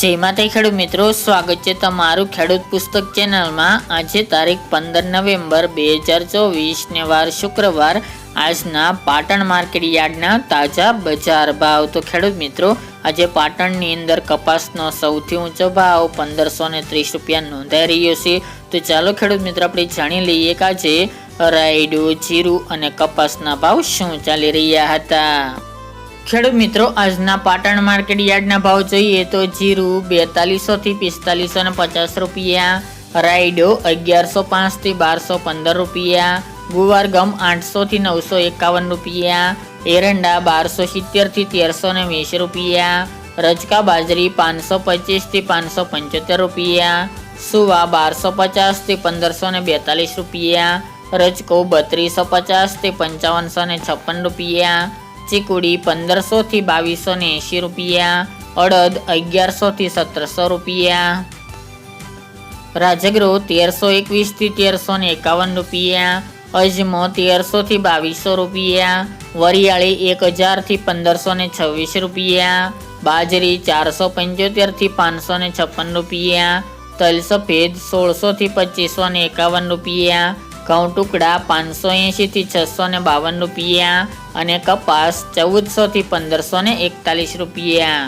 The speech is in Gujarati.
જય માતા ખેડૂત મિત્રો, સ્વાગત છે તમારું ખેડૂત પુસ્તક ચેનલમાં. આજે તારીખ પંદર નવેમ્બર બે હજાર ચોવીસ ને વાર શુક્રવાર. આજના પાટણ માર્કેટ યાર્ડના તાજા બજાર ભાવ. તો ખેડૂત મિત્રો, આજે પાટણની અંદર કપાસનો સૌથી ઊંચો ભાવ પંદરસો ને ત્રીસ રૂપિયા નોંધાઈ રહ્યો છે. તો ચાલો ખેડૂત મિત્રો, આપણે જાણી લઈએ કે આજે રાયડો, જીરું અને કપાસના ભાવ શું ચાલી રહ્યા હતા. ખેડૂત મિત્રો, આજના પાટણ માર્કેટ યાર્ડના ભાવ જોઈએ તો જીરું બેતાલીસો થી પિસ્તાલીસો ને પચાસ રૂપિયા, રાયડો અગિયારસો પાંચથી બારસો પંદર રૂપિયા, ગુવાર ગમ આઠસો થી નવસો એકાવન રૂપિયા, એરંડા બારસો સિત્તેરથી તેરસો ને વીસ રૂપિયા, રજકા બાજરી પાંચસો પચીસથી પાંચસો પંચોતેર રૂપિયા, સુવા બારસો પચાસથી પંદરસો ને બેતાલીસ રૂપિયા, રજકો બત્રીસો પચાસથી પંચાવનસો ને છપ્પન રૂપિયા ચીકુડી પંદરસો થી બાવીસો ને એંશી રૂપિયા, અડદ અગિયારસો થી સત્તરસો રૂપિયા રાજગરો તેરસો એકવીસથી તેરસો ને એકાવન રૂપિયા, અજમો તેરસો થી બાવીસો રૂપિયા, વરિયાળી એક હજારથી પંદરસો ને છવ્વીસ રૂપિયા, બાજરી ચારસો પંચોતેરથી પાંચસો ને છપ્પન રૂપિયા તલ સફેદ સોળસો થી પચીસો ને એકાવન રૂપિયા ઘઉં ટુકડા પાંચસો એંશીથી છસો ને બાવન રૂપિયા અને કપાસ ચૌદસોથી પંદરસો ને એકતાલીસ રૂપિયા.